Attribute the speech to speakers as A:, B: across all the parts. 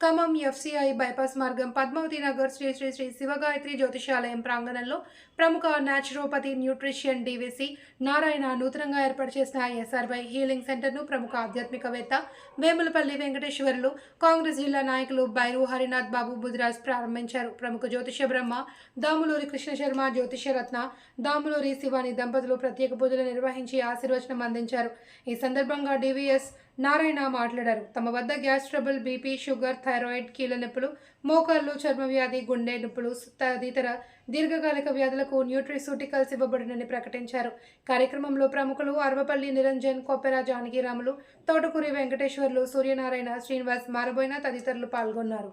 A: Khammam FCI bypass మార్గం పద్మావతి నగర్ శ్రీ శ్రీ శ్రీ శివగాయత్రి జ్యోతిషాలయం ప్రాంగణంలో ప్రముఖ న్యాచురోపతి న్యూట్రిషియన్ డివిసి నారాయణ నూతనంగా ఏర్పాటు చేసిన ఎస్ఆర్వై హీలింగ్ సెంటర్ను ప్రముఖ ఆధ్యాత్మికవేత్త వేములపల్లి వెంకటేశ్వర్లు కాంగ్రెస్ జిల్లా నాయకులు బైరు హరినాథ్ బాబు బుద్రాజ్ ప్రారంభించారు. ప్రముఖ జ్యోతిష బ్రహ్మ దాములూరి కృష్ణశర్మ జ్యోతిషరత్న దాములూరి శివాని దంపతులు ప్రత్యేక పూజలు నిర్వహించి ఆశీర్వచనం అందించారు. ఈ సందర్భంగా డివిఎస్ నారాయణ మాట్లాడారు. తమ వద్ద gas trouble BP sugar thyroid కీళ్ళ నొప్పులు మోకాళ్ళు చర్మవ్యాధి గుండె నొప్పులు తదితర దీర్ఘకాలిక వ్యాధులకు న్యూట్రిసూటికల్స్ ఇవ్వబడినని ప్రకటించారు. కార్యక్రమంలో ప్రముఖులు అరవపల్లి నిరంజన్ కొప్పెర జానకిరాములు తోటకూరి వెంకటేశ్వర్లు సూర్యనారాయణ శ్రీనివాస్ మారబోయిన తదితరులు పాల్గొన్నారు.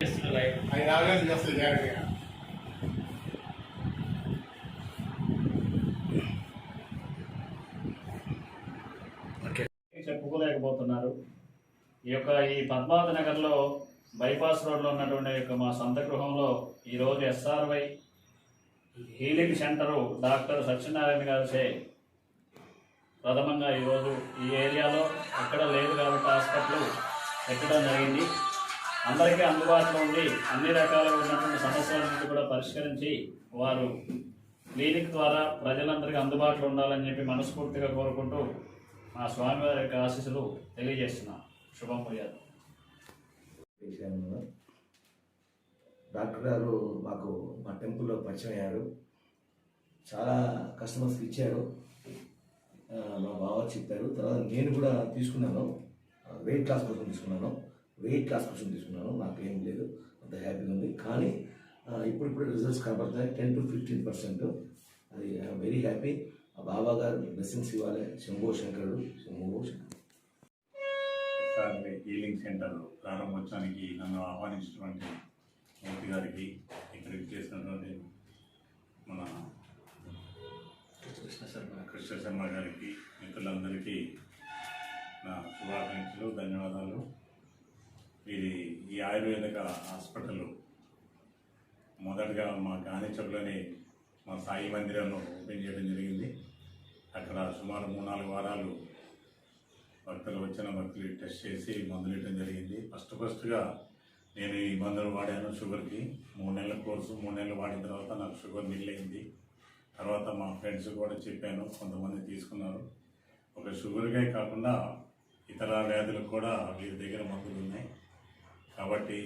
B: ఐదు ఆగస్టు చేస్తుంది జాగ్రత్తగా
C: చెప్పుకోలేకపోతున్నారు. ఈ యొక్క ఈ పద్మావతి నగర్లో బైపాస్ రోడ్లో ఉన్నటువంటి యొక్క మా సొంత గృహంలో ఈరోజు SRY healing centre doctor Satyanarayana గారిచే ప్రథమంగా ఈరోజు ఈ ఏరియాలో ఎక్కడ లేదు కాబట్టి హాస్పిటల్ పెట్టడం జరిగింది. అందరికీ అందుబాటులో ఉండి అన్ని రకాలుగా ఉన్నటువంటి సమస్యలన్నింటి కూడా పరిష్కరించి వారు క్లినిక్ ద్వారా ప్రజలందరికీ అందుబాటులో ఉండాలని చెప్పి మనస్ఫూర్తిగా కోరుకుంటూ మా స్వామివారి యొక్క ఆశీస్సులు తెలియజేస్తున్నాం. శుభం పోయారు
D: డాక్టర్ గారు మాకు మా టెంపుల్లో పరిచయం అయ్యారు. చాలా కస్టమర్స్కి ఇచ్చారు. మా బావ చెప్పారు. తర్వాత నేను కూడా తీసుకున్నాను. వెయిట్ లాస్ కోసం తీసుకున్నాను. వెయిట్ లాస్ కోసం తీసుకున్నాను. నాకు ఏం లేదు. అంత హ్యాపీగా ఉంది. కానీ ఇప్పుడు ఇప్పుడు రిజల్ట్స్ కనబడతాయి టెన్ టు ఫిఫ్టీన్ పర్సెంట్ అది ఐఎమ్ వెరీ హ్యాపీ ఆ బాబా గారు బ్లెస్సింగ్స్ ఇవ్వాలి. శంభో శంకరుడు శంభో
B: సార్లే హీలింగ్ సెంటర్ ప్రారంభోత్సవానికి నన్ను ఆహ్వానించినటువంటి మూర్తి గారికి ఇక్కడికి చేసినటువంటి మన కృష్ణ శర్మ గారికి మిత్రులందరికీ నా శుభాకాంక్షలు ధన్యవాదాలు. ఇది ఈ ఆయుర్వేదిక హాస్పిటల్ మొదటగా మా గాంధీ మా సాయి మందిరంలో ఓపెన్ చేయడం జరిగింది. అక్కడ సుమారు సుమారు మూడు నాలుగు వారాలు భక్తులు వచ్చిన భక్తులు టెస్ట్ చేసి మందులు ఇవ్వడం జరిగింది. ఫస్ట్ ఫస్ట్గా నేను ఈ మందులు వాడాను షుగర్కి. మూడు నెలల కోర్సు మూడు నెలలు వాడిన తర్వాత నాకు షుగర్ మిల్ అయింది. తర్వాత మా ఫ్రెండ్స్ కూడా చెప్పాను కొంతమంది తీసుకున్నారు. ఒక షుగర్కే కాకుండా ఇతర వ్యాధులకు కూడా వీరి దగ్గర మందులు ఉన్నాయి. కాబట్టి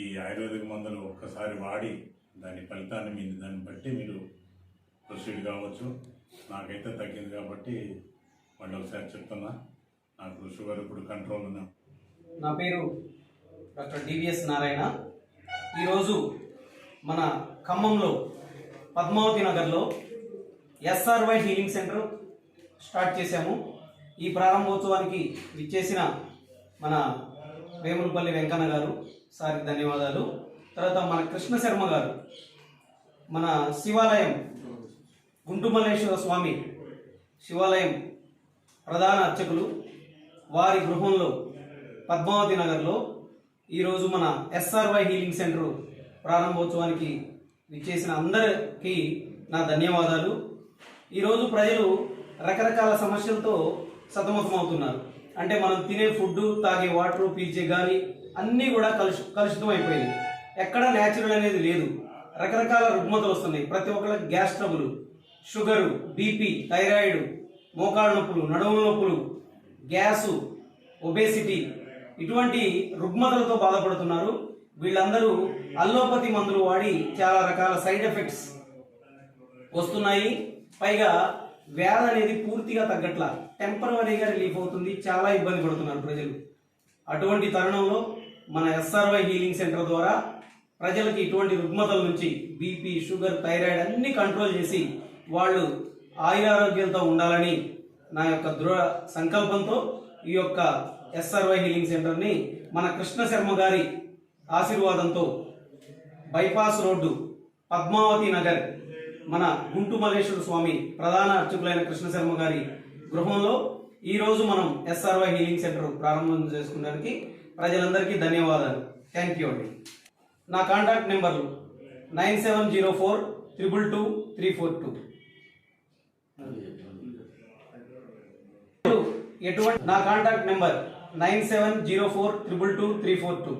B: ఈ ఆయుర్వేదిక మందులు ఒక్కసారి వాడి దాని ఫలితాన్ని మీరు దాన్ని బట్టి మీరు ప్రొసీడ్ కావచ్చు. నాకైతే తగ్గింది కాబట్టి మళ్ళీ ఒకసారి చెప్తున్నా. నాకు షుగర్ ఇప్పుడు కంట్రోల్ ఉన్నా
E: నా పేరు డాక్టర్ డివిఎస్ నారాయణ. ఈరోజు మన ఖమ్మంలో పద్మావతి నగర్లో ఎస్ఆర్వై హీలింగ్ సెంటర్ స్టార్ట్ చేశాము. ఈ ప్రారంభోత్సవానికి విచ్చేసిన మన వేములపల్లి వెంకన్న గారు సారి ధన్యవాదాలు. తర్వాత మన కృష్ణ శర్మ గారు మన శివాలయం గుంటుమల్లేశ్వర స్వామి శివాలయం ప్రధాన అర్చకులు వారి గృహంలో పద్మావతి నగర్లో ఈరోజు మన ఎస్ఆర్వై హీలింగ్ సెంటర్ ప్రారంభోత్సవానికి విచ్చేసిన అందరికీ నా ధన్యవాదాలు. ఈరోజు ప్రజలు రకరకాల సమస్యలతో సతమతమవుతున్నారు. అంటే మనం తినే ఫుడ్ తాగే వాటర్ పీల్చే గాలి అన్నీ కూడా కలుషి కలుషితం అయిపోయింది ఎక్కడ న్యాచురల్ అనేది లేదు. రకరకాల రుగ్మతలు వస్తున్నాయి. ప్రతి ఒక్కళ్ళకి gas trouble sugar BP thyroid మోకాళ్ళ నొప్పులు నడుము నొప్పులు గ్యాసు ఒబేసిటీ ఇటువంటి రుగ్మతలతో బాధపడుతున్నారు. వీళ్ళందరూ అల్లోపతి మందులు వాడి చాలా రకాల సైడ్ ఎఫెక్ట్స్ వస్తున్నాయి. పైగా వ్యాధి అనేది పూర్తిగా తగ్గట్ల టెంపరీగా రిలీఫ్ అవుతుంది. చాలా ఇబ్బంది పడుతున్నారు ప్రజలు. అటువంటి తరుణంలో మన ఎస్ఆర్వై హీలింగ్ సెంటర్ ద్వారా ప్రజలకి ఇటువంటి రుగ్మతల నుంచి బీపీ షుగర్ థైరాయిడ్ అన్ని కంట్రోల్ చేసి వాళ్ళు ఆయురారోగ్యంతో ఉండాలని నా యొక్క దృఢ సంకల్పంతో ఈ యొక్క ఎస్ఆర్వై హీలింగ్ సెంటర్ని మన కృష్ణ శర్మ గారి ఆశీర్వాదంతో బైపాస్ రోడ్డు పద్మావతి నగర్ మన గుంటు మల్లేశ్వర స్వామి ప్రధాన అర్చకులైన కృష్ణశర్మ గారి గృహంలో ఈరోజు మనం ఎస్ఆర్వై హీలింగ్ సెంటర్ ప్రారంభం చేసుకోవడానికి ప్రజలందరికీ ధన్యవాదాలు. థ్యాంక్ యూ అండి. నా కాంటాక్ట్ నెంబర్లు nine seven zero four triple two three four two. ఎటువంటి నా contact number nine seven zero four triple two three four two.